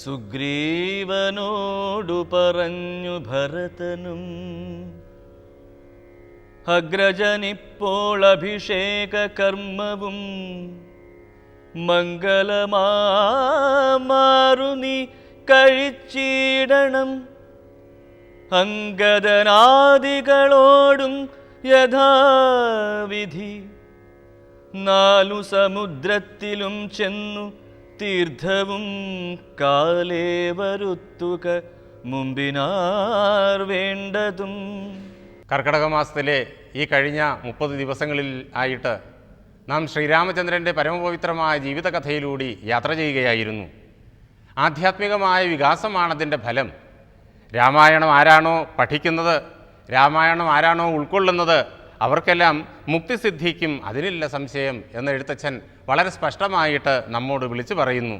സുഗ്രീവനോടു പറഞ്ഞു ഭരതനും അഗ്രജനിപ്പോൾ അഭിഷേക കർമ്മവും മംഗളമാറുനി കഴിച്ചിടണം. അങ്കദനാദികളോടും യഥാവിധി നാലു സമുദ്രത്തിലും ചെന്നു തീർത്ഥവും കാലേ വരുത്തുക മുമ്പിനാർ വേണ്ടതും. കർക്കടക മാസത്തിലെ ഈ കഴിഞ്ഞ മുപ്പത് ദിവസങ്ങളിൽ ആയിട്ട് നാം ശ്രീരാമചന്ദ്രന്റെ പരമപവിത്രമായ ജീവിതകഥയിലൂടെ യാത്ര ചെയ്യുകയായിരുന്നു. ആധ്യാത്മികമായ വികാസമാണതിന്റെ ഫലം. രാമായണം ആരാണോ പഠിക്കുന്നത് രാമായണം ആരാണോ ഉൾക്കൊള്ളുന്നത് അവർക്കെല്ലാം മുക്തി സിദ്ധിക്കും അതിനില്ല സംശയം എന്ന് എഴുത്തച്ഛൻ വളരെ സ്പഷ്ടമായിട്ട് നമ്മോട് വിളിച്ചു പറയുന്നു.